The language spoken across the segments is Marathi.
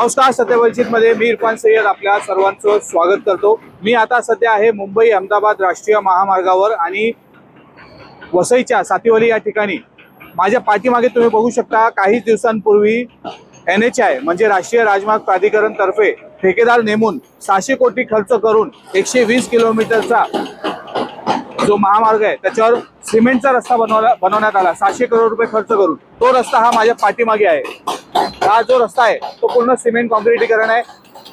नमस्कार सत्यवंचित मध्ये मी इरफान सय्यद आपल्या सर्वांचं स्वागत करतो. मी आता सध्या आहे मुंबई अहमदाबाद राष्ट्रीय महामार्गावर आणि वसईच्या सातीवली या ठिकाणी. माझ्या पाठीमागे तुम्ही बघू शकता काही दिवसांपूर्वी एन एच आय म्हणजे राष्ट्रीय राजमार्ग प्राधिकरण तर्फे ठेकेदार नेमून सहाशे कोटी खर्च करून एकशे वीस किलोमीटरचा जो महामार्ग आहे त्याच्यावर सिमेंटचा रस्ता बनवला बनवण्यात आला सहाशे करोड रुपये खर्च करून. तो रस्ता हा माझ्या पाठीमागे आहे. हा जो रस्ता आहे तो पूर्ण सिमेंट कॉन्क्रिटीकरण आहे.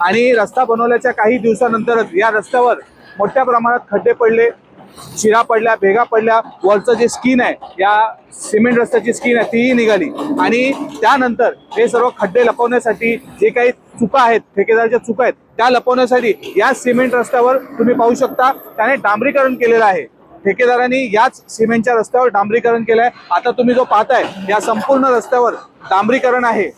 आणि रस्ता बनवल्याच्या काही दिवसानंतरच या रस्त्यावर मोठ्या प्रमाणात खड्डे पडले शिरा पडल्या भेगा पडल्या. वरचं जे स्किन आहे या सिमेंट रस्त्याची स्किन आहे तीही निघाली. आणि त्यानंतर हे सर्व खड्डे लपवण्यासाठी जे काही चुका आहेत ठेकेदारच्या चुका आहेत त्या लपवण्यासाठी या सिमेंट रस्त्यावर तुम्ही पाहू शकता त्याने डांबरीकरण केलेलं आहे. ठेकेदारांनी याच सिमेंटच्या रस्त्यावर डांबरीकरण केलं आहे आता तुम्ही जो पाहताय या संपूर्ण रस्त्यावर डांबरीकरण आहे.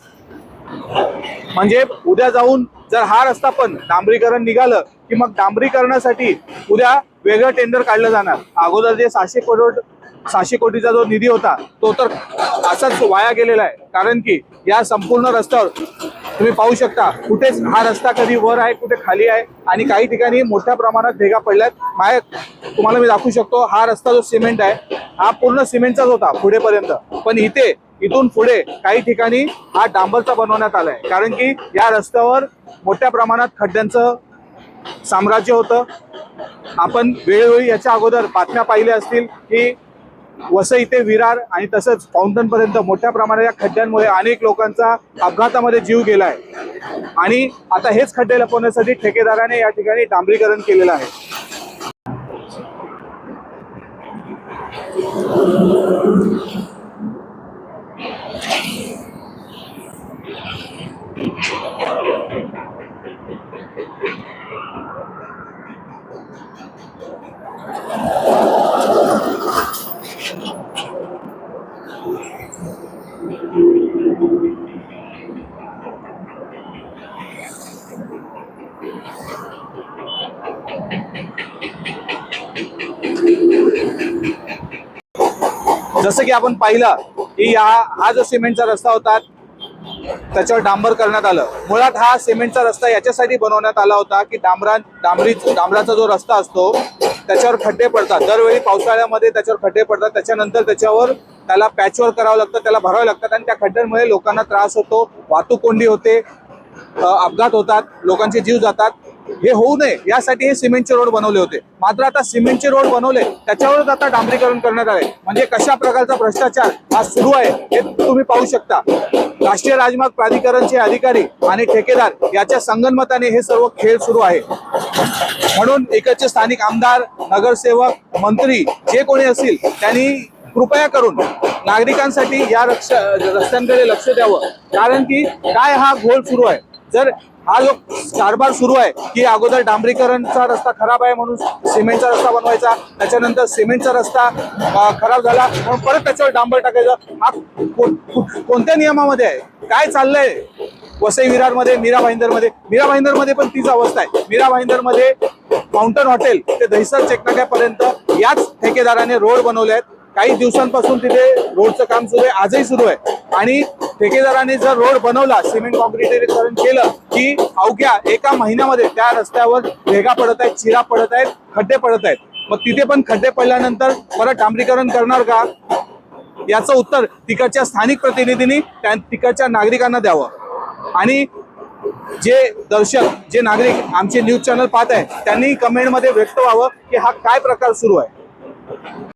म्हणजे उद्या जाऊन जर हा रस्ता पण डांबरीकरण निघालं की मग डांबरीकरणासाठी उद्या वेगळं टेंडर काढलं जाणार. अगोदर जे सहाशे करोड सहाशे कोटीचा जो निधी होता तो तर असाच वाया गेलेला आहे. कारण की या संपूर्ण रस्त्यावर तुम्ही पाहू शकता कुठेच हा रस्ता कधी वर आहे कुठे खाली आहे आणि काही ठिकाणी मोठ्या प्रमाणात भेगा पडल्यात. माय तुम्हाला मी दाखवू शकतो हा रस्ता जो सिमेंट आहे हा पूर्ण सिमेंटचाच होता पुढेपर्यंत. पण इथे इथून पुढे काही ठिकाणी हा डांबरचा बनवण्यात आलाय. कारण की या रस्त्यावर मोठ्या प्रमाणात खड्ड्यांचं साम्राज्य होतं. आपण वेळोवेळी याच्या अगोदर बातम्या पाहिल्या असतील की वसई ते विरार आणि तसंच फाउंटनपर्यंत मोठ्या प्रमाणात या खड्ड्यांमुळे अनेक लोकांचा अपघातामध्ये जीव गेलाय. आणि आता हेच खड्डे लपवण्यासाठी ठेकेदाराने या ठिकाणी डांबरीकरण केलेलं आहे. जसं की आपण पाहिलं की या हा जो सिमेंटचा रस्ता होता त्याच्यावर डांबर करण्यात आलं. मुळात हा सिमेंटचा रस्ता याच्यासाठी बनवण्यात आला होता की डांबरा डांबरी डांबराचा जो रस्ता असतो त्याच्यावर खड्डे पडतात. दरवेळी पावसाळ्यामध्ये त्याच्यावर खड्डे पडतात. त्याच्यानंतर त्याच्यावर त्याला पॅचवर करावं लागतं त्याला भरावं लागतात आणि त्या खड्ड्यांमुळे लोकांना त्रास होतो वाहतूक कोंडी होते अपघात होतात लोकांचे जीव जातात. हे होऊ नये. यासाठी हे सिमेंटचे रोड बनवले होते. मात्र आता सिमेंटचे रोड बनवले त्याच्यावरच आता डांबरीकरण करण्यात आले म्हणजे कशा प्रकारचा भ्रष्टाचार हा सुरू आहे हे तुम्ही पाहू शकता. राष्ट्रीय राजमार्ग प्राधिकरणचे अधिकारी आणि ठेकेदार याच्या संगनमताने हे सर्व खेळ सुरू आहे. म्हणून इकडचे स्थानिक आमदार नगरसेवक मंत्री जे कोणी असतील त्यांनी कृपया करून नागरिकांसाठी या रक्ष रस्त्यांकडे लक्ष द्यावं. कारण की काय हा घोळ सुरू आहे? जर हा जो कारभार सुरू आहे की अगोदर डांबरीकरणचा रस्ता खराब आहे म्हणून सिमेंटचा रस्ता बनवायचा त्याच्यानंतर सिमेंटचा रस्ता खराब झाला म्हणून परत त्याच्यावर डांबर टाकायचं. हा कोणत्या नियमामध्ये आहे? काय चाललंय? वसई विरारमध्ये मीरा भाईंदरमध्ये मीरा भाईंदरमध्ये पण तीच अवस्था आहे. मीरा भाईंदरमध्ये माउंटन हॉटेल ते दहिसर चेकनाक्यापर्यंत याच ठेकेदाराने रोड बनवले आहेत. काही दिवसांपासून तिथे रोडचं काम सुरू आहे आजही सुरू आहे. आणि ठेकेदाराने जर रोड बनवला सिमेंट कॉन्क्रिटीकरण केलं की अवघ्या एका महिन्यामध्ये त्या रस्त्यावर भेगा पडत आहेत चिरा पडत आहेत खड्डे पडत आहेत मग तिथे पण खड्डे पडल्यानंतर परत डांबरीकरण करणार का? याचं उत्तर तिकडच्या स्थानिक प्रतिनिधींनी त्या तिकडच्या नागरिकांना द्यावं. आणि जे दर्शक जे नागरिक आमचे न्यूज चॅनल पाहत आहेत त्यांनी कमेंटमध्ये व्यक्त व्हावं की हा काय प्रकार सुरू आहे.